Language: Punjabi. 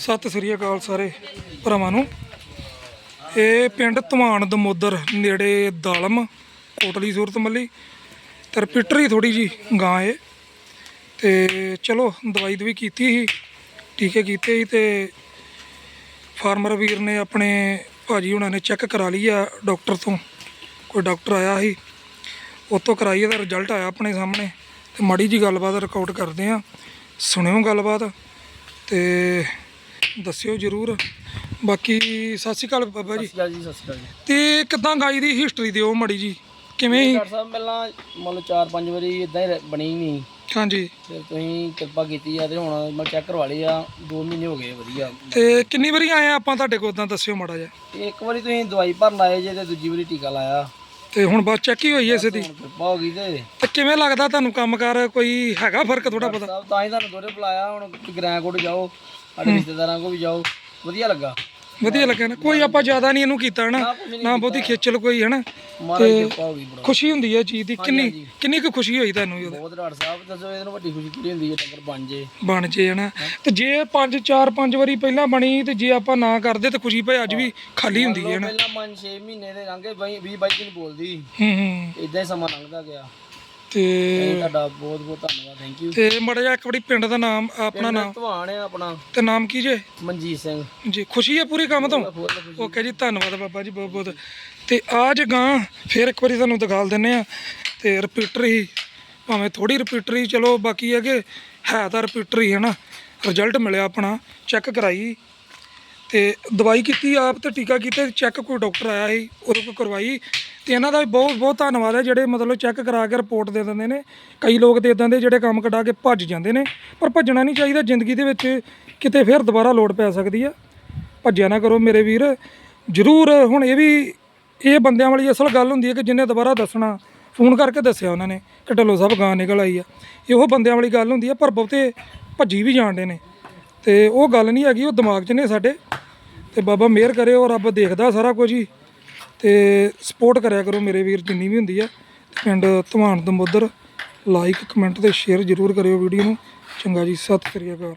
ਸਤਿ ਸ੍ਰੀ ਅਕਾਲ ਸਾਰੇ ਭਰਾਵਾਂ ਨੂੰ। ਇਹ ਪਿੰਡ ਧਮਾਨ ਦਮੋਦਰ ਨੇੜੇ ਦਾਲਮ, ਕੋਟਲੀ ਸੂਰਤ ਮੱਲੀ ਤੇ ਰਿਪੀਟਰ ਹੀ ਥੋੜੀ ਜੀ ਗਾਂ ਏ ਤੇ ਚਲੋ, ਦਵਾਈ ਦਵਾਈ ਕੀਤੀ ਸੀ, ਟੀਕੇ ਕੀਤੇ ਸੀ ਤੇ ਫਾਰਮਰ ਵੀਰ ਨੇ ਆਪਣੇ ਭਾਜੀ ਉਹਨਾਂ ਨੇ ਚੈੱਕ ਕਰਾ ਲਈ ਆ ਡਾਕਟਰ ਤੋਂ। ਕੋਈ ਡਾਕਟਰ ਆਇਆ ਸੀ ਉਤੋਂ ਕਰਾਈ ਇਹਦਾ ਰਿਜ਼ਲਟ ਆਇਆ ਆਪਣੇ ਸਾਹਮਣੇ। ਤੇ ਮਾੜੀ ਜੀ ਗੱਲਬਾਤ ਰਿਕਾਰਡ ਕਰਦੇ ਆ, ਸੁਣਿਓ ਗੱਲਬਾਤ। ਤੇ ਦੱਸਿਓ ਜਰੂਰ। ਬਾਕੀ ਸਤਿ ਸ਼੍ਰੀ ਅਕਾਲ ਬਾਬਾ ਜੀ। ਸਤਿ ਸ਼੍ਰੀ ਅਕਾਲ ਜੀ ਸਤਿ ਸ਼੍ਰੀ ਅਕਾਲ ਜੀ। ਤੇ ਕਿਦਾਂ ਗਾਈ ਦੀ ਹਿਸਟਰੀ ਦਿਓ ਮਾੜੀ ਜੀ? ਕਿਵੇਂ? ਡਾਕਟਰ ਸਾਹਿਬ ਪਹਿਲਾਂ ਮੰਨ ਲਓ 4-5 ਵਾਰੀ ਇਦਾਂ ਹੀ ਬਣੀ ਨਹੀਂ। ਹਾਂਜੀ। ਫਿਰ ਤੁਸੀਂ ਕਿਰਪਾ ਕੀਤੀ ਆ ਤੇ ਹੁਣ ਮੈਂ ਚੈੱਕ ਕਰਵਾ ਲਈ ਆ 2 ਮਹੀਨੇ ਹੋ ਗਏ ਵਧੀਆ। ਤੇ ਕਿੰਨੀ ਵਾਰੀ ਆਏ ਆ ਆਪਾਂ ਤੁਹਾਡੇ ਕੋਲ ਉਦਾਂ ਦੱਸਿਓ ਮਾੜਾ ਜਿਹਾ। ਤੇ ਇੱਕ ਵਾਰੀ ਤੁਸੀਂ ਦਵਾਈ ਭਰਨ ਆਏ ਜੇ ਤੇ ਦੂਜੀ ਵਾਰੀ ਟੀਕਾ ਲਾਇਆ। ਤੇ ਹੁਣ ਬਸ ਚੈੱਕ ਹੀ ਹੋਈ ਐ ਸਿੱਧੀ। ਕਿਰਪਾ ਹੋ ਗਈ ਤੇ। ਤੇ ਕਿਵੇਂ ਲੱਗਦਾ ਤੁਹਾਨੂੰ ਕੰਮਕਾਰ? ਕੋਈ ਹੈਗਾ ਫ਼ਰਕ ਥੋੜਾ ਪਤਾ ਤਾਂ ਹੀ ਤੁਹਾਨੂੰ ਦੋਰੇ ਬੁਲਾਇਆ ਹੁਣ ਗ੍ਰੈਂਕੋਟ ਜਾਓ। ਸਾਡੇ ਰਿਸ਼ਤੇਦਾਰਾਂ ਕੋਲ ਵੀ ਜਾਓ ਵਧੀਆ ਲੱਗਾ। ਵਧੀਆ ਲੱਗਿਆ ਨਾ। ਕੋਈ ਆਪਾਂ ਜ਼ਿਆਦਾ ਨਹੀਂ ਇਹਨੂੰ ਕੀਤਾ ਹਨਾ। ਨਾ ਬਹੁਤੀ ਖੇਚਲ ਕੋਈ ਹਨਾ। ਮਹਾਰਾਜ ਦੀ ਕਿਰਪਾ ਹੋ ਗਈ ਬੜਾ। ਖੁਸ਼ੀ ਹੁੰਦੀ ਹੈ ਚੀਜ਼ ਦੀ। ਕਿੰਨੀ। ਕਿੰਨੀ ਕੁ ਖੁਸ਼ੀ ਹੋਈ ਤੁਹਾਨੂੰ ਉਦੋਂ? ਬਹੁਤ ਡਾਕਟਰ ਸਾਹਿਬ ਦੱਸੋ ਇਹਨੂੰ ਵੱਡੀ ਖੁਸ਼ੀ ਕਿਹੜੀ ਹੁੰਦੀ ਹੈ? ਟੱਕਰ ਬਣ ਜੇ। ਬਣ ਜੇ ਹਨਾ। ਤੇ ਜੇ 5 4 5 ਵਾਰੀ ਪਹਿਲਾਂ ਬਣੀ ਤੇ ਜੇ ਆਪਾਂ ਨਾ ਕਰਦੇ ਤੇ ਖੁਸ਼ੀ ਭਾਈ ਅੱਜ ਵੀ ਖਾਲੀ ਹੁੰਦੀ ਹੈ ਹਨਾ। ਪਹਿਲਾਂ ਮਨ 6 ਮਹੀਨੇ ਦੇ ਲੰਘੇ 20 22 ਦਿਨ ਬੋਲਦੀ। ਹੂੰ ਹੂੰ। ਇਦਾਂ ਹੀ ਸਮਾਂ ਲੰਘਦਾ ਗਿਆ। ਤੇ ਤੁਹਾਡਾ ਬਹੁਤ ਬਹੁਤ ਧੰਨਵਾਦ ਥੈਂਕ ਯੂ ਤੇ ਮੜਾ ਜਿਹਾ ਇੱਕ ਵਾਰੀ ਪਿੰਡ ਦਾ ਨਾਮ ਆਪਣਾ ਨਾਮ। ਧਵਾਨ ਹੈ ਆਪਣਾ। ਤੇ ਨਾਮ ਕੀ ਜੇ? ਮਨਜੀਤ ਸਿੰਘ। ਜੀ ਖੁਸ਼ੀ ਹੈ ਪੂਰੀ ਕੰਮ ਤੋਂ? ਓਕੇ ਜੀ ਧੰਨਵਾਦ ਬਾਬਾ ਜੀ ਬਹੁਤ ਬਹੁਤ। ਤੇ ਆਜ ਗਾਂ ਫਿਰ ਇੱਕ ਵਾਰੀ ਤੁਹਾਨੂੰ ਦਿਖਾਲ ਦਿੰਨੇ ਆ। ਤੇ ਰਿਪੀਟਰ ਹੀ ਭਾਵੇਂ ਥੋੜੀ ਰਿਪੀਟਰ ਹੀ ਚਲੋ ਬਾਕੀ ਹੈ ਕਿ ਹੈ ਤਾਂ ਰਿਪੀਟਰ ਹੀ ਹੈ ਨਾ? ਰਿਜ਼ਲਟ ਮਿਲਿਆ ਆਪਣਾ ਚੈੱਕ ਕਰਾਈ। ਤੇ ਦਵਾਈ ਕੀਤੀ ਆਪ ਤੇ ਟੀਕਾ ਕੀਤਾ ਚੈੱਕ ਕੋਈ ਡਾਕਟਰ ਆਇਆ ਸੀ ਉਹਦੇ ਕੋਲ ਕਰਵਾਈ। ਤੇ ਇਹਨਾਂ ਦਾ ਵੀ ਬਹੁਤ ਬਹੁਤ ਧੰਨਵਾਦ ਹੈ, ਜਿਹੜੇ ਮਤਲਬ ਚੈੱਕ ਕਰਾ ਕੇ ਰਿਪੋਰਟ ਦੇ ਦਿੰਦੇ ਨੇ। ਕਈ ਲੋਕ ਤੇ ਇਦਾਂ ਦੇ ਜਿਹੜੇ ਕੰਮ ਕਢਾ ਕੇ ਭੱਜ ਜਾਂਦੇ ਨੇ, ਪਰ ਭੱਜਣਾ ਨਹੀਂ ਚਾਹੀਦਾ, ਜ਼ਿੰਦਗੀ ਦੇ ਵਿੱਚ ਕਿਤੇ ਫਿਰ ਦੁਬਾਰਾ ਲੋੜ ਪੈ ਸਕਦੀ ਆ। ਭੱਜਿਆ ਨਾ ਕਰੋ ਮੇਰੇ ਵੀਰ। ਜ਼ਰੂਰ ਹੁਣ ਇਹ ਵੀ, ਇਹ ਬੰਦਿਆਂ ਵਾਲੀ ਅਸਲ ਗੱਲ ਹੁੰਦੀ ਹੈ ਕਿ ਜਿੰਨੇ ਦੁਬਾਰਾ ਦੱਸਣਾ, ਫੋਨ ਕਰਕੇ ਦੱਸਿਆ ਉਹਨਾਂ ਨੇ, ਕਿ ਢੱਲੋ ਸਾਹਿਬ ਗਾਂ ਨਿਕਲ ਆਈ ਆ। ਇਹੋ ਬੰਦਿਆਂ ਵਾਲੀ ਗੱਲ ਹੁੰਦੀ ਆ, ਪਰ ਬਹੁਤੇ ਭੱਜੀ ਵੀ ਜਾਣਦੇ ਨੇ। ਤੇ ਉਹ ਗੱਲ ਨਹੀਂ ਹੈਗੀ, ਉਹ ਦਿਮਾਗ 'ਚ ਨੇ ਸਾਡੇ। ਤੇ ਬਾਬਾ ਮਿਹਰ ਕਰੇ, ਉਹ ਰੱਬ ਦੇਖਦਾ ਸਾਰਾ ਕੁਝ ਹੀ। ਤੇ ਸਪੋਰਟ ਕਰਿਆ ਕਰੋ ਮੇਰੇ ਵੀਰ, ਜਿੰਨੀ ਵੀ ਹੁੰਦੀ ਆ। ਪਿੰਡ ਧਮਾਨ ਦਮੋਦਰ ਲਾਈਕ ਕਮੈਂਟ ਤੇ ਸ਼ੇਅਰ ਜ਼ਰੂਰ ਕਰਿਓ ਵੀਡੀਓ ਨੂੰ। ਚੰਗਾ ਜੀ, ਸਤਿ ਸ੍ਰੀ ਅਕਾਲ।